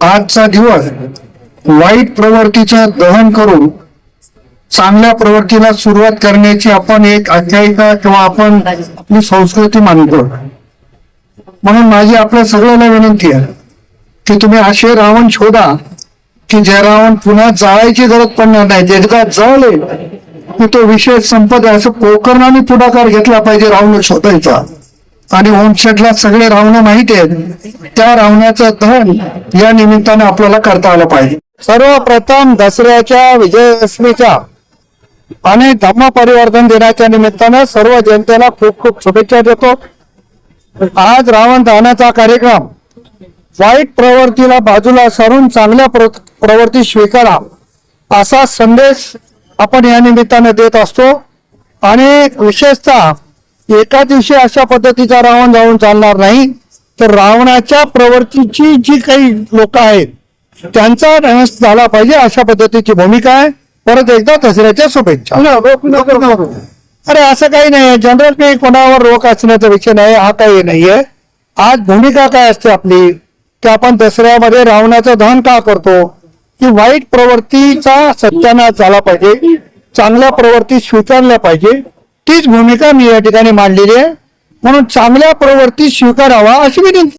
आजचा दिवस वाईट प्रवृत्तीचं दहन करून चांगल्या प्रवृत्तीला सुरुवात करण्याची आपण एक आख्यायिका किंवा आपण आपली संस्कृती मानतो. म्हणून माझी आपल्या सगळ्यांना विनंती आहे की तुम्ही असे रावण शोधा की जे रावण पुन्हा जाळायची गरज पडणार नाही एकदा जळले की तो विषय संपत आहे असं कोकणाने पुढाकार घेतला पाहिजे रावण शोधायचा. आणि ओमशेठला सगळे रावणं माहिती आहेत. त्या रावण्याचं धन या निमित्ताने आपल्याला करता आलं पाहिजे. सर्वप्रथम दसऱ्याच्या विजयदशमीच्या आणि धम्म परिवर्तन दिनाच्या निमित्तानं सर्व जनतेला खूप खूप शुभेच्छा देतो. आज रावण दहनाचा कार्यक्रम. वाईट प्रवृत्तीला बाजूला सारून चांगल्या प्र- प्रवृत्ती स्वीकारा असा संदेश आपण या निमित्ताने देत असतो. आणि विशेषतः एका दिवशी अशा पद्धतीचा रावण जाऊन चालणार नाही. तर रावणाच्या प्रवृत्तीची जी काही लोक आहेत त्यांचा नाश झाला पाहिजे अशा पद्धतीची भूमिका आहे. परत एकदा दसऱ्याच्या शुभेच्छा. अरे असं काही नाही जनरल काही कोणावर रोख असण्याचा विषय नाही हा काही नाहीये. आज भूमिका काय असते आपली? की आपण दसऱ्यामध्ये रावणाचं दहन का करतो? की वाईट प्रवृत्तीचा सत्यानाश झाला पाहिजे चांगल्या प्रवृत्ती स्वीकारल्या पाहिजे तीच भूमिका मी या ठिकाणी मांडलेली आहे. म्हणून चांगल्या प्रवृत्ती स्वीकारावा अशी विनंती.